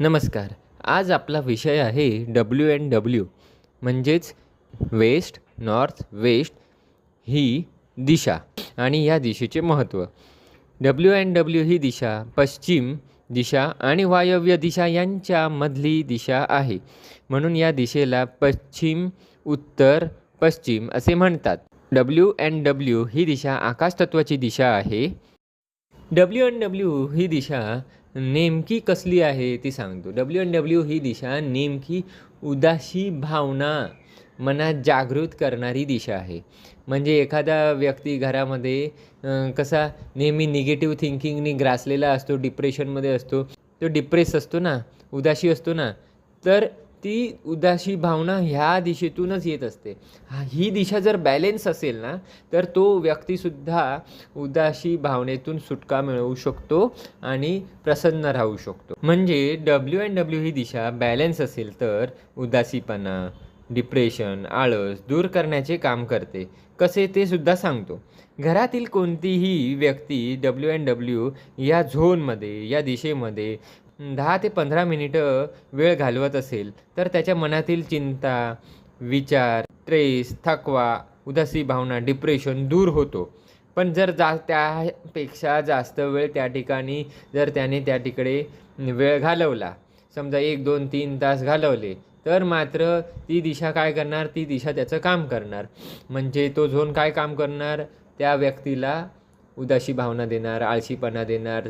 नमस्कार. आज आपला विषय आहे डब्ल्यू एन डब्ल्यू म्हणजेच वेस्ट नॉर्थ वेस्ट ही दिशा आणि या दिशेचे महत्त्व. डब्ल्यू एन डब्ल्यू ही दिशा पश्चिम दिशा आणि वायव्य दिशा यांच्यामधली दिशा आहे. म्हणून या दिशेला पश्चिम उत्तर पश्चिम असे म्हणतात. डब्ल्यू एन डब्ल्यू ही दिशा आकाशतत्वाची दिशा आहे. डब्ल्यू एन डब्ल्यू ही दिशा नेमकी कसली आहे ती सांगतो. डब्ल्यू एन डब्ल्यू ही दिशा नेमकी उदासी भावना मनात जागृत करणारी दिशा आहे. म्हणजे एखादा व्यक्ती घरामध्ये कसा नेहमी निगेटिव्ह थिंकिंगनी ग्रासलेला असतो डिप्रेशनमध्ये असतो तो डिप्रेस असतो ना उदासी असतो ना तर ती उदासी भावना ह्या दिशेतूनच येत असते. ही दिशा जर बॅलेन्स असेल ना तर तो व्यक्तीसुद्धा उदासी भावनेतून सुटका मिळवू शकतो आणि प्रसन्न राहू शकतो. म्हणजे डब्ल्यू अँड डब्ल्यू ही दिशा बॅलेन्स असेल तर उदासीपणा डिप्रेशन आळस दूर करण्याचे काम करते. कसे ते सुद्धा सांगतो. घरातील कोणतीही व्यक्ती डब्ल्यू अँड डब्ल्यू या झोनमध्ये या दिशेमध्ये दहा ते पंधरा मिनिटं वेळ घालवत असेल तर त्याच्या मनातील चिंता विचार ट्रेस थकवा उदासी भावना डिप्रेशन दूर होतो. पण जर जा त्यापेक्षा जास्त वेळ त्या ठिकाणी जर त्याने त्या तिकडे वेळ घालवला समजा एक दोन तीन तास घालवले तर मात्र ती दिशा काय करणार? ती दिशा त्याचं काम करणार. म्हणजे तो झोन काय काम करणार? त्या व्यक्तीला उदासी भावना देणार आळशीपणा देणार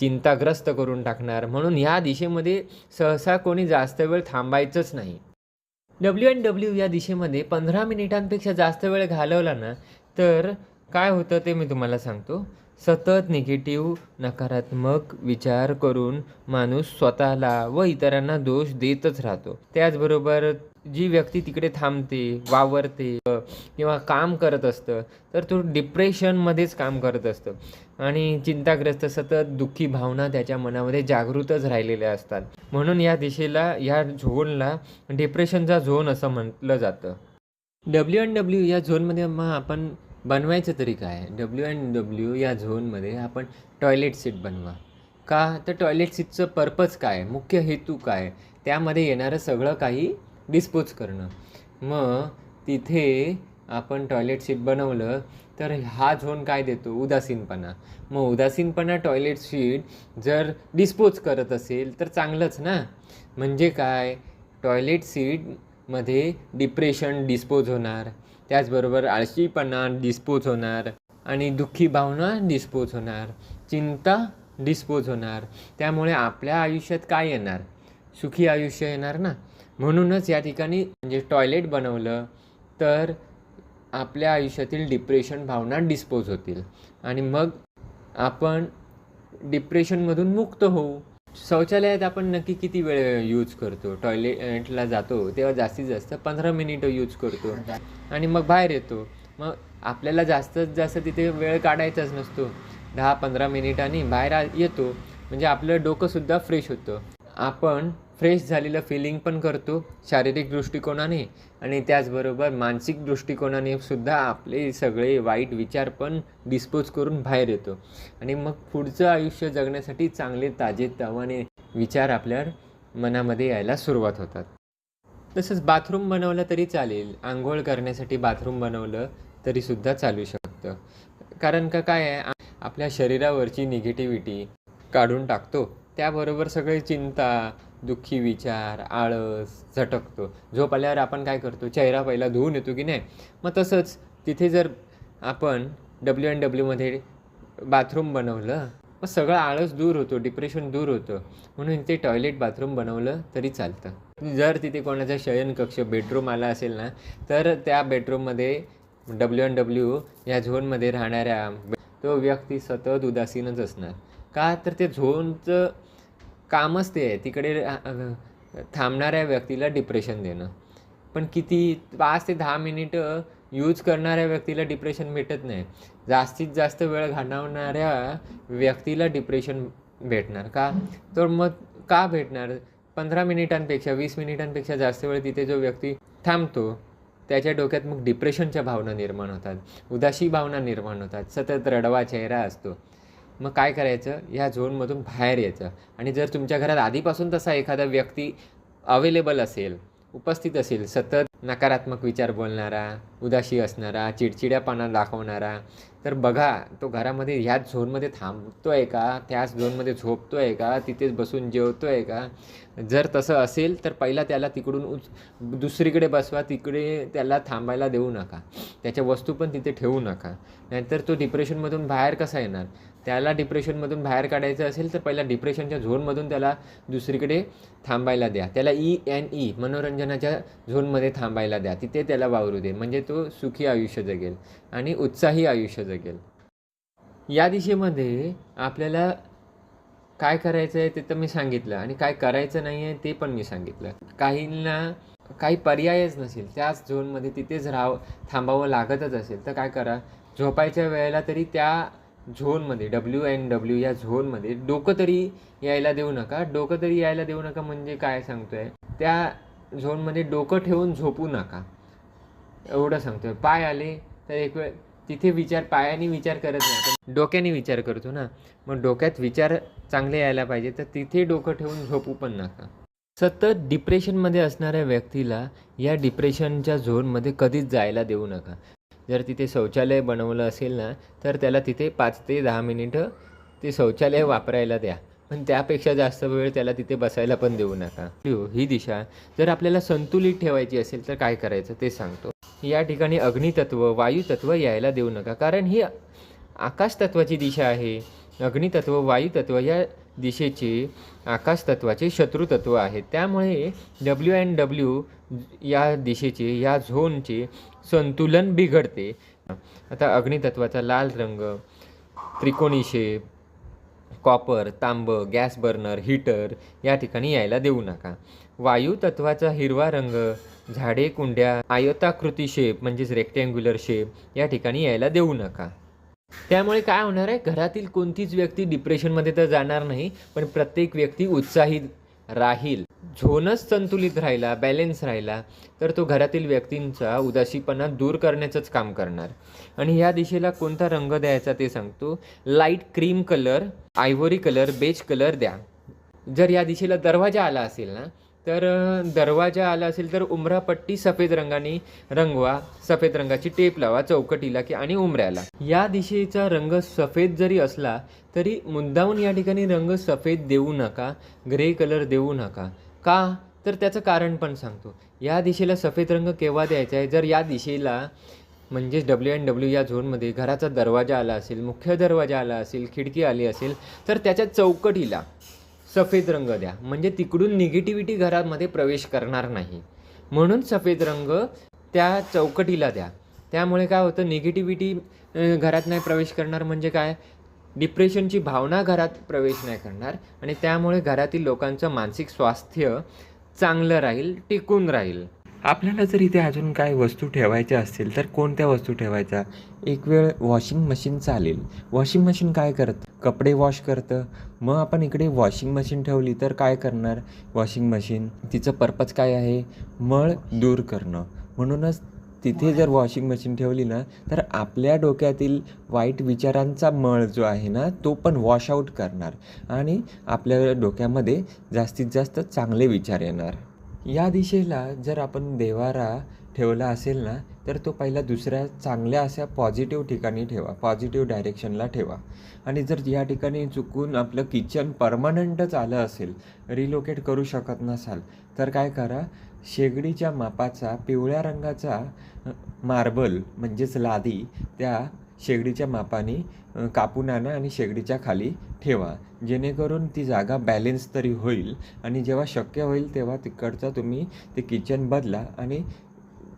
चिंताग्रस्त करून टाकणार. म्हणून ह्या दिशेमध्ये सहसा कोणी जास्त वेळ थांबायचंच नाही. डब्ल्यू अँड डब्ल्यू या दिशेमध्ये पंधरा मिनिटांपेक्षा जास्त वेळ घालवला ना तर काय होतं ते मी तुम्हाला सांगतो. सतत निगेटिव्ह नकारात्मक विचार करून माणूस स्वतःला व इतरांना दोष देतच राहतो. त्याचबरोबर जी व्यक्ती तिकडे थांबते वावरते किंवा काम करत असतं तर तो डिप्रेशनमध्येच काम करत असतं. आणि चिंताग्रस्त सतत दुःखी भावना त्याच्या मनामध्ये जागृतच राहिलेल्या असतात. म्हणून या दिशेला या झोनला डिप्रेशनचा झोन असं म्हटलं जातं. डब्ल्यू अँड डब्ल्यू या झोनमध्ये मग आपण बनवायचं तरी काय? डब्ल्यू अँड डब्ल्यू या झोनमध्ये आपण टॉयलेट सीट बनवा. का? तर टॉयलेट सीटचं पर्पज काय? मुख्य हेतू काय? त्यामध्ये येणारं सगळं काही डिस्पोज करणं. मग तिथे आपण टॉयलेट सीट बनवलं तर हा झोन काय देतो? उदासीनपणा. मग उदासीनपणा टॉयलेट सीट जर डिस्पोज करत असेल तर चांगलंच ना? म्हणजे काय? टॉयलेट सीटमध्ये डिप्रेशन डिस्पोज होणार. त्याचबरोबर आळशीपणा डिस्पोज होणार आणि दुःखी भावना डिस्पोज होणार चिंता डिस्पोज होणार त्यामुळे आपल्या आयुष्यात काय येणार? सुखी आयुष्य येणार ना? म्हणूनच या ठिकाणी म्हणजे टॉयलेट बनवलं तर आपल्या आयुष्यातील डिप्रेशन भावना डिस्पोज होतील. आणि मग आपण डिप्रेशनमधून मुक्त होऊ. शौचालयात आपण नक्की किती वेळ यूज करतो? टॉयलेटला जातो तेव्हा जास्तीत जास्त पंधरा मिनिटं यूज करतो. आणि मग बाहेर येतो. मग आपल्याला जास्तीत जास्त तिथे वेळ काढायचाच नसतो. दहा पंधरा मिनिटांनी बाहेर येतो. म्हणजे आपलं डोकंसुद्धा फ्रेश होतं. आपण फ्रेश झालेलं फिलिंग पण करतो शारीरिक दृष्टिकोनाने आणि त्याचबरोबर मानसिक दृष्टिकोनाने सुद्धा आपले सगळे वाईट विचार पण डिस्पोज करून बाहेर येतो. आणि मग पुढचं आयुष्य जगण्यासाठी चांगले ताजे तवाने विचार आपल्या मनामध्ये यायला सुरुवात होतात. तसंच बाथरूम बनवलं तरी चालेल आंघोळ करण्यासाठी बाथरूम बनवलं तरीसुद्धा चालू शकतं. कारण का काय आहे आपल्या शरीरावरची निगेटिव्हिटी काढून टाकतो त्याबरोबर सगळे चिंता दुःखी विचार आळस झटकतो. झोप आल्यावर आपण काय करतो? चेहरा पहिला धुवून येतो की नाही? मग तसंच तिथे जर आपण डब्ल्यू एन डब्ल्यूमध्ये बाथरूम बनवलं मग सगळं आळस दूर होतो डिप्रेशन दूर होतं. म्हणून ते टॉयलेट बाथरूम बनवलं तरी चालतं. जर तिथे कोणाचा शयनकक्ष बेडरूम आला असेल ना तर त्या बेडरूममध्ये डब्ल्यू एन डब्ल्यू या झोनमध्ये राहणाऱ्या तो व्यक्ती सतत उदासीनच असणार. का? तर ते झोनचं कामच ते आहे. तिकडे थांबणाऱ्या व्यक्तीला डिप्रेशन देणं. पण किती पाच ते दहा मिनिटं यूज करणाऱ्या व्यक्तीला डिप्रेशन भेटत नाही. जास्तीत जास्त वेळ घालवणाऱ्या व्यक्तीला डिप्रेशन भेटणार का? तर मग का भेटणार? पंधरा मिनिटांपेक्षा वीस मिनिटांपेक्षा जास्त वेळ तिथे जो व्यक्ती थांबतो त्याच्या डोक्यात मग डिप्रेशनच्या भावना निर्माण होतात. उदासी भावना निर्माण होतात. सतत रडवा चेहरा असतो. मग काय करायचं? ह्या झोनमधून बाहेर यायचं. आणि जर तुमच्या घरात आधीपासून तसा एखादा व्यक्ती अवेलेबल असेल उपस्थित असेल सतत नकारात्मक विचार बोलणारा उदाशी असणारा चिडचिड्यापणा दाखवणारा तर बघा तो घरामध्ये ह्याच झोनमध्ये थांबतो आहे का? त्याच झोनमध्ये झोपतो आहे का? तिथेच बसून जेवतो आहे का? जर तसं असेल तर पहिला त्याला तिकडून उच दुसरीकडे बसवा तिकडे त्याला थांबायला देऊ नका. त्याच्या वस्तू पण तिथे ठेवू नका. नाहीतर तो डिप्रेशनमधून बाहेर कसा येणार? त्याला डिप्रेशनमधून बाहेर काढायचं असेल तर पहिला डिप्रेशनच्या झोनमधून त्याला दुसरीकडे थांबायला द्या. त्याला ई एन ई मनोरंजनाच्या झोनमध्ये थांब थांबायला द्या तिथे त्याला वावरू दे. म्हणजे तो सुखी आयुष्य जगेल आणि उत्साही आयुष्य जगेल. या दिशेमध्ये आपल्याला काय करायचं आहे ते तर मी सांगितलं आणि काय करायचं नाही आहे ते पण मी सांगितलं. काहींना काही पर्यायच नसेल त्याच झोनमध्ये तिथेच राहावं थांबावं लागतच असेल तर काय करा? झोपायच्या वेळेला तरी त्या झोनमध्ये डब्ल्यू एन डब्ल्यू या झोनमध्ये डोकं तरी यायला देऊ नका. डोकं तरी यायला देऊ नका म्हणजे काय सांगतोय? त्या झोनमध्ये डोकं ठेवून झोपू नका. एवढं सांगतोय. पाय आले तर एक वेळ तिथे विचार पायाने विचार करत नाही आपण. डोक्याने विचार करतो ना. मग डोक्यात विचार चांगले यायला पाहिजे तर तिथे डोकं ठेवून झोपू पण नका. सतत डिप्रेशनमध्ये असणाऱ्या व्यक्तीला या डिप्रेशनच्या झोनमध्ये कधीच जायला देऊ नका. जर तिथे शौचालय बनवलं असेल ना तर त्याला तिथे पाच ते दहा मिनिटं ते शौचालय वापरायला द्या. पण त्यापेक्षा जास्त वेळ त्याला तिथे बसायला पण देऊ नका. ही दिशा. जर आपल्याला संतुलित ठेवायची असेल तर काय करायचं ते सांगतो. या ठिकाणी अग्नितत्व वायुतत्व यायला देऊ नका. कारण ही आकाशतत्वाची दिशा आहे. अग्नितत्व वायुतत्व या दिशेचे आकाशतत्वाचे शत्रुतत्व आहे. त्यामुळे डब्ल्यू अँड डब्ल्यू या दिशेचे या झोनचे संतुलन बिघडते. आता अग्नितत्वाचा लाल रंग त्रिकोणी शेप कॉपर तांब गॅस बर्नर हीटर या ठिकाणी यायला देऊ नका. वायू तत्वाचा हिरवा रंग झाडे कुंड्या आयताकृती शेप म्हणजेच रेक्टँग्युलर शेप या ठिकाणी यायला देऊ नका. त्यामुळे काय होणार आहे? घरातील कोणतीच व्यक्ती डिप्रेशनमध्ये तर जाणार नाही पण प्रत्येक व्यक्ती उत्साहित राहील. झोनच संतुलित राहिला बॅलेन्स राहिला तर तो घरातील व्यक्तींचा उदासीपणा दूर करण्याचंच काम करणार. आणि ह्या दिशेला कोणता रंग द्यायचा ते सांगतो. Light cream colour ivory colour beige colour द्या. जर या दिशेला दरवाजा आला असेल ना तर दरवाजा आला असेल तर उमरापट्टी सफेद रंगाने रंगवा सफेद रंगाची टेप लावा चौकटीला की आणि उमऱ्याला. या दिशेचा रंग सफेद जरी असला तरी मुद्दामून या ठिकाणी रंग सफेद देऊ नका ग्रे कलर देऊ नका. का? तर त्याचं कारण पण सांगतो. या दिशेला सफेद रंग केव्हा द्यायचा आहे? जर या दिशेला म्हणजेच डब्ल्यू अँड डब्ल्यू या झोनमध्ये घराचा दरवाजा आला असेल मुख्य दरवाजा आला असेल खिडकी आली असेल तर त्याच्या चौकटीला सफेद रंग द्या. म्हणजे तिकडून निगेटिव्हिटी घरामध्ये प्रवेश करणार नाही. म्हणून सफेद रंग त्या चौकटीला द्या. त्यामुळे काय होतं निगेटिव्हिटी घरात नाही प्रवेश करणार म्हणजे काय? डिप्रेशनची भावना घरात प्रवेश नाही करणार आणि त्यामुळे घरातील लोकांचं मानसिक स्वास्थ्य चांगलं राहील टिकून राहील. आपल्याला जर इथे अजून काय वस्तू ठेवायच्या असतील तर कोणत्या वस्तू ठेवायच्या? एक वेळ वॉशिंग मशीन चालेल. वॉशिंग मशीन काय करतं? कपडे वॉश करतं. मग आपण इकडे वॉशिंग मशीन ठेवली तर काय करणार? वॉशिंग मशीन तिचं पर्पज काय आहे? मळ दूर करणं. म्हणूनच तिथे जर वॉशिंग मशीन ठेवली ना तर आपल्या डोक्यातील वाईट विचारांचा मळ जो आहे ना तो पण वॉश आऊट करणार. आणि आपल्या डोक्यामध्ये जास्तीत जास्त चांगले विचार येणार. या दिशेला जर आपण देवारा ठेवला असेल ना तर तो पहिला दुसऱ्या चांगल्या अशा पॉझिटिव्ह ठिकाणी ठेवा. पॉझिटिव्ह डायरेक्शनला ठेवा. आणि जर या ठिकाणी चुकून आपलं किचन परमनंटच आलं असेल रिलोकेट करू शकत नसाल तर काय करा? शेगडीच्या मापाचा पिवळ्या रंगाचा मार्बल म्हणजेच लादी त्या शेगडीच्या मापाने कापून आणा आणि शेगडीच्या खाली ठेवा. जेणेकरून ती जागा बॅलेन्स तरी होईल आणि जेव्हा शक्य होईल तेव्हा तिकडचा तुम्ही ते किचन बदला आणि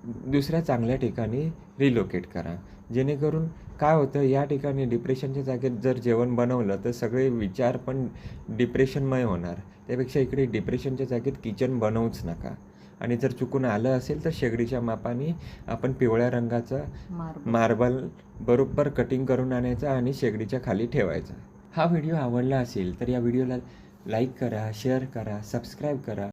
दुसऱ्या चांगल्या ठिकाणी रिलोकेट करा. जेणेकरून काय होतं या ठिकाणी डिप्रेशनच्या जागेत जर जेवण बनवलं तर सगळे विचार पण डिप्रेशनमय होणार. त्यापेक्षा इकडे डिप्रेशनच्या जागेत किचन बनवूच नका. आणि जर चुकून आलं असेल तर शेगडीच्या मापाने आपण पिवळ्या रंगाचं मार्बल. बरोबर कटिंग करून आणायचा आणि शेगडीच्या खाली ठेवायचा. हा व्हिडिओ आवडला असेल तर या व्हिडिओला लाईक करा शेअर करा सबस्क्राईब करा.